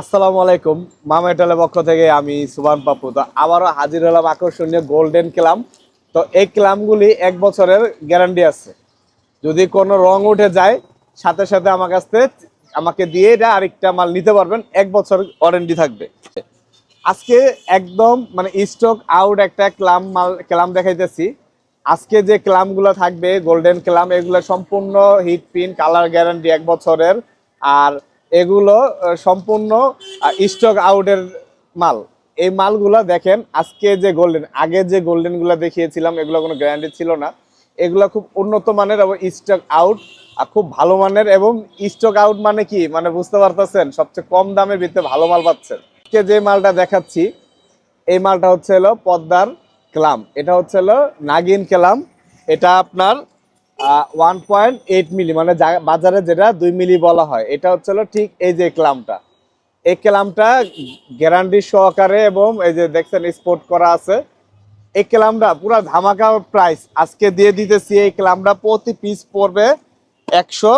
আসসালামু আলাইকুম। মামা পক্ষ থেকে আমি সুবান পাপু। তো আবারও হাজির হলাম আকর্ষণীয় গোল্ডেন ক্লাম। তো এই ক্লামগুলি এক বছরের গ্যারান্টি আছে। যদি কোনো রং উঠে যায়, সাথে সাথে আমার কাছ থেকে আমাকে দিয়ে এটা আরেকটা মাল নিতে পারবেন। এক বছর ওয়ারেন্টি থাকবে। আজকে একদম মানে স্টক আউট একটা ক্লাম মাল, ক্লাম দেখাইতেছি। আজকে যে ক্লামগুলো থাকবে, গোল্ডেন ক্লাম, এগুলো সম্পূর্ণ হিট পিন কালার গ্যারান্টি এক বছরের। আর এগুলো সম্পূর্ণ স্টক আউটের মাল। এই মালগুলো দেখেন, আজকে যে গোল্ডেন আগে যে গোল্ডেনগুলো দেখিয়েছিলাম, এগুলো কোনো গ্যারান্টি ছিল না। এগুলো খুব উন্নত মানের এবং স্টক আউট আর খুব ভালো মানের এবং স্টক আউট মানে কি? মানে বুঝতে পারতেছেন, সবচেয়ে কম দামের ভিতরে ভালো মাল পাচ্ছেন। আজকে যে মালটা দেখাচ্ছি, এই মালটা হচ্ছে হলো পদ্মার ক্লাম। এটা হচ্ছে হলো নাগিন ক্লাম। এটা আপনার ওয়ান পয়েন্ট এইট মিলি মানে বাজারে যেটা দুই মিলি বলা হয়, এটা হচ্ছে ঠিক এই যে ক্লামটা। এই ক্লামটা গ্যারান্টি সহকারে এবং এই যে দেখছেন স্পোর্ট করা আছে। এই ক্লামটা পুরো ধামাকা প্রাইস আজকে দিয়ে দিতেছি এই ক্লামটা প্রতি পিস পড়বে একশো,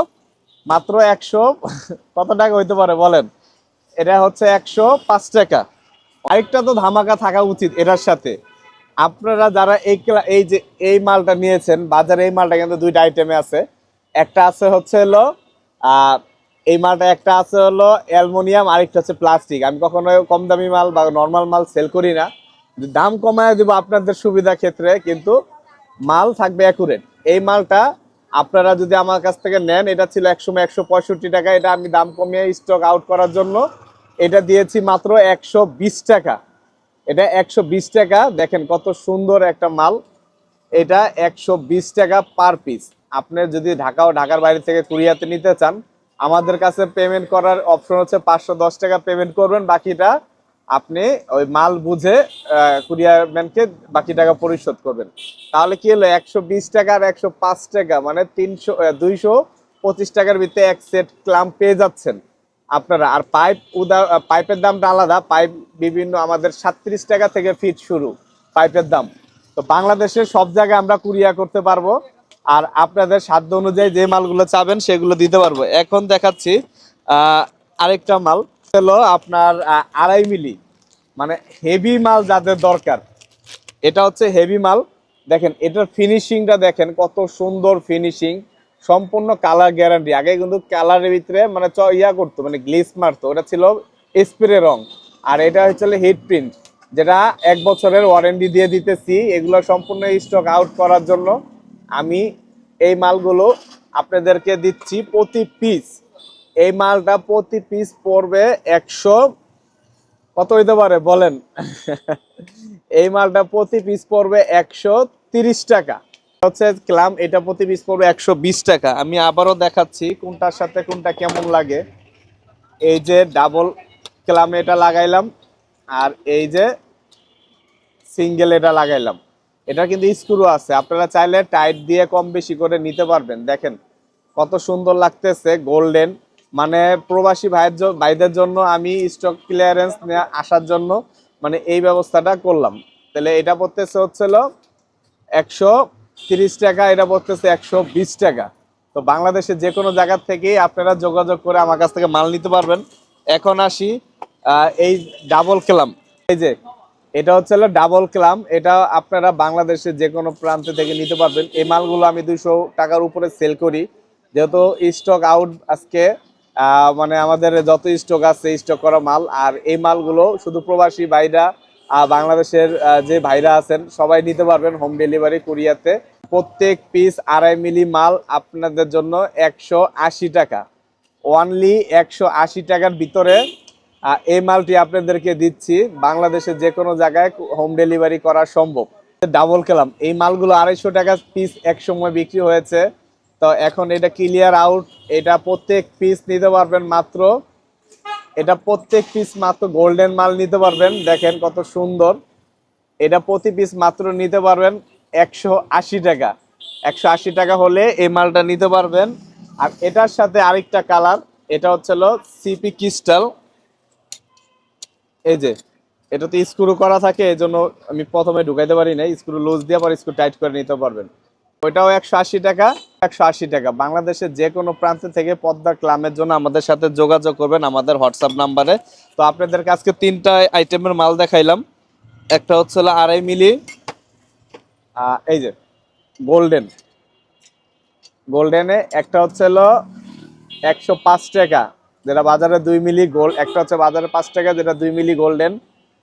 মাত্র একশো, কত টাকা হইতে পারে বলেন? এটা হচ্ছে একশো পাঁচ টাকা। আরেকটা তো ধামাকা থাকা উচিত এটার সাথে। আপনারা যারা এই এই যে এই মালটা নিয়েছেন, বাজারে এই মালটা কিন্তু দুইটা আইটেমে আছে। একটা আছে হচ্ছে হলো এই মালটা একটা আছে হলো অ্যালমোনিয়াম, আরেকটা হচ্ছে প্লাস্টিক। আমি কখনো কম দামি মাল বা নর্মাল মাল সেল করি না। দাম কমায় দিব আপনাদের সুবিধা ক্ষেত্রে, কিন্তু মাল থাকবে অ্যাকুরেট এই মালটা আপনারা যদি আমার কাছ থেকে নেন, এটা ছিল একসময় একশো পঁয়ষট্টি টাকা, এটা আমি দাম কমিয়ে স্টক আউট করার জন্য এটা দিয়েছি মাত্র একশো বিশ টাকা। এটা একশো বিশ টাকা। দেখেন কত সুন্দর একটা মাল। এটা একশো বিশ টাকা পার পিস আপনি যদি ঢাকা ও ঢাকার বাইরে থেকে কুরিয়াতে নিতে চান, আমাদের কাছে পেমেন্ট করার অপশন হচ্ছে পাঁচশো দশ টাকা পেমেন্ট করবেন। বাকিটা আপনি ওই মাল বুঝে কুরিয়ার ম্যানকে বাকি টাকা পরিশোধ করবেন। তাহলে কি হলো? একশো বিশ টাকা আর একশো পাঁচ টাকা মানে তিনশো দুইশো পঁচিশ টাকার ভিতরে এক সেট ক্লাম পেয়ে যাচ্ছেন। আপনারা, আর পাইপ উদা পাইপের দামটা আলাদা, পাইপ বিভিন্ন আমাদের সাতত্রিশ টাকা থেকে ফিট শুরু পাইপের দাম। তো বাংলাদেশের সব জায়গায় আমরা কুরিয়া করতে পারব, আর আপনাদের সাধ্য অনুযায়ী যে মালগুলো চাবেন সেগুলো দিতে পারব। এখন দেখাচ্ছি আরেকটা মাল, হলো আপনার আড়াই মিলি। মানে হেভি মাল যাদের দরকার, এটা হচ্ছে হেভি মাল। দেখেন, এটার ফিনিশিংটা দেখেন, কত সুন্দর ফিনিশিং সম্পূর্ণ কালার গ্যারান্টি আগে কিন্তু কালারের ভিতরে মানে চ- ইয়া করতো মানে গ্লিস মারতো। ওটা ছিল স্প্রে রং। আর এটা হচ্ছে হিট প্রিন্ট যেটা এক বছরের ওয়ারেন্টি দিয়ে দিতেছি। এগুলো সম্পূর্ণ স্টক আউট করার জন্য আমি এই মালগুলো আপনাদেরকে দিচ্ছি প্রতি পিস এই মালটা প্রতি পিস পড়বে একশো, কত হইতে পারে বলেন? এই মালটা প্রতি পিস পড়বে একশো তিরিশ টাকা। হচ্ছে ক্লাম, এটা প্রতি পিস পড়বে একশো বিশ টাকা। আমি আবারও দেখাচ্ছি কোনটার সাথে কোনটা কেমন লাগে। এই যে ডাবল ক্লাম এটা লাগাইলাম, আর এই যে সিঙ্গেল এটা লাগাইলাম। এটা কিন্তু স্ক্রু আছে, আপনারা চাইলে টাইট দিয়ে কম বেশি করে নিতে পারবেন। দেখেন কত সুন্দর লাগতেছে গোল্ডেন মানে প্রবাসী ভাইয়ের ভাইদের জন্য আমি স্টক ক্লিয়ারেন্স নিয়ে আসার জন্য মানে এই ব্যবস্থাটা করলাম। তাহলে এটা পড়তেছে হচ্ছিল একশো তিরিশ টাকা এটা পড়তেছে একশো বিশ টাকা। তো বাংলাদেশের যে কোনো জায়গা থেকেই আপনারা যোগাযোগ করে আমার কাছ থেকে মাল নিতে পারবেন। এখন আসি এই ডাবল ক্লাম এই যে এটা হচ্ছে হলো ডাবল ক্লাম এটা আপনারা বাংলাদেশের যে কোনো প্রান্ত থেকে নিতে পারবেন। এই মালগুলো আমি দুইশো টাকার উপরে সেল করি। যেহেতু স্টক আউট আজকে মানে আমাদের যত স্টক আছে স্টক করা মাল আর এই মালগুলো শুধু প্রবাসী আহ, বাংলাদেশের যে ভাইরা আছেন, সবাই নিতে পারবেন হোম ডেলিভারি কোরিয়াতে। প্রত্যেক পিস আড়াই মিলি মাল আপনাদের জন্য একশো আশি টাকা। ওয়ানলি একশো আশি টাকার ভিতরে এই মালটি আপনাদেরকে দিচ্ছি। বাংলাদেশের যে কোনো জায়গায় হোম ডেলিভারি করা সম্ভব। ডাবল খেলাম। এই মালগুলো আড়াইশো টাকা পিস এক সময় বিক্রি হয়েছে। তো এখন এটা ক্লিয়ার আউট এটা প্রত্যেক পিস নিতে পারবেন মাত্র এটা প্রত্যেক পিস মাত্র গোল্ডেন মাল নিতে পারবেন। দেখেন কত সুন্দর। এটা প্রতি পিস মাত্র নিতে পারবেন একশো আশি টাকা। একশো আশি টাকা হলে এই মালটা নিতে পারবেন। আর এটার সাথে আরেকটা কালার, এটা হচ্ছে সিপি ক্রিস্টাল এই যে এটা তো স্ক্রু করা থাকে এই আমি প্রথমে ঢুকাইতে পারি না স্ক্রু লুজ দিয়ে আবার স্ক্রু টাইট করে নিতে পারবেন। ওইটাও একশো আশি টাকা, একশো আশি টাকা। বাংলাদেশের যে কোনো প্রান্ত থেকে পদ্মা ক্লামের জন্য আমাদের সাথে যোগাযোগ করবেন আমাদের হোয়াটসঅ্যাপ নাম্বারে। তো আপনাদের আজকে তিনটা আইটেমের মাল দেখাইলাম। একটা হচ্ছে আড়াই মিলি এই যে, গোল্ডেন। গোল্ডেনে একটা হচ্ছে হলো একশো পাঁচ টাকা, যেটা বাজারে দুই মিলি গোল্ড একটা হচ্ছে বাজারে পাঁচ টাকা, যেটা দুই মিলি গোল্ডেন।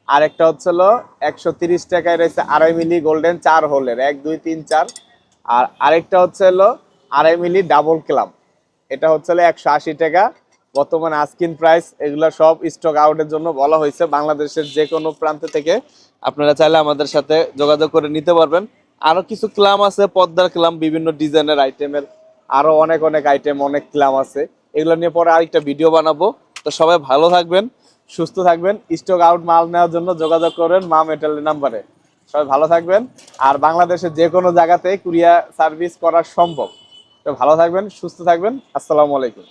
আর একটা হচ্ছে হলো একশো তিরিশ টাকায় রয়েছে আড়াই মিলি গোল্ডেন, চার হোলের, এক, দুই, তিন, চার। আর আরেকটা হচ্ছে হলো আড়াই মিলি ডাবল ক্লাম এটা হচ্ছে হলো একশো আশি টাকা। বর্তমানে আস্কিন প্রাইস এগুলো সব স্টক আউটের জন্য বলা হয়েছে। বাংলাদেশের যে কোনো প্রান্ত থেকে আপনারা চাইলে আমাদের সাথে যোগাযোগ করে নিতে পারবেন। আরও কিছু ক্লাম আছে, পদ্মার ক্লাম বিভিন্ন ডিজাইনের আইটেমের আরও অনেক অনেক আইটেম অনেক ক্লাম আছে। এগুলো নিয়ে পরে আরেকটা ভিডিও বানাবো। তো সবাই ভালো থাকবেন, সুস্থ থাকবেন। স্টক আউট মাল নেওয়ার জন্য যোগাযোগ করবেন মা মেটালের নাম্বারে সবাই ভালো থাকবেন। আর বাংলাদেশের যে কোনো জায়গাতে কুরিয়া সার্ভিস করা সম্ভব। তো ভালো থাকবেন, সুস্থ থাকবেন। আসসালামু আলাইকুম।